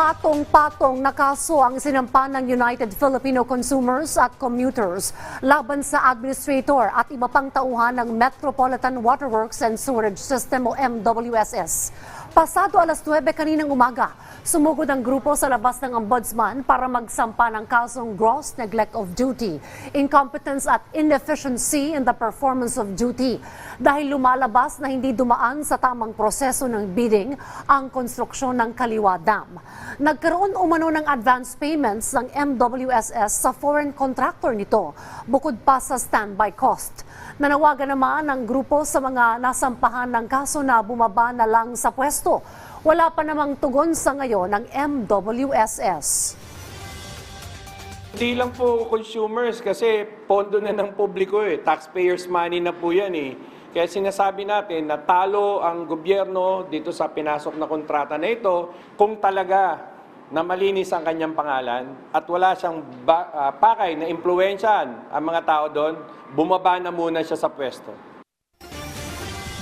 Patong-patong na kaso ang sinampa ng United Filipino Consumers at Commuters laban sa administrator at iba pang tauhan ng Metropolitan Waterworks and Sewerage System o MWSS. Pasado alas 9 kaninang umaga, sumugod ang grupo sa labas ng ombudsman para magsampa ng kasong gross neglect of duty, incompetence at inefficiency in the performance of duty dahil lumalabas na hindi dumaan sa tamang proseso ng bidding ang konstruksyon ng Kaliwa Dam. Nagkaroon umano ng advance payments ng MWSS sa foreign contractor nito, bukod pa sa standby cost. Nanawagan naman ang grupo sa mga nasampahan ng kaso na bumaba na lang sa pwesto. Wala pa namang tugon sa ngayon ng MWSS. Hindi lang po consumers kasi pondo na ng publiko eh. Taxpayers money na po yan eh. Kaya sinasabi natin na talo ang gobyerno dito sa pinasok na kontrata na ito kung talaga na malinis ang kanyang pangalan at wala siyang ba- ah, pakay na impluensyahan ang mga tao doon, bumaba na muna siya sa pwesto.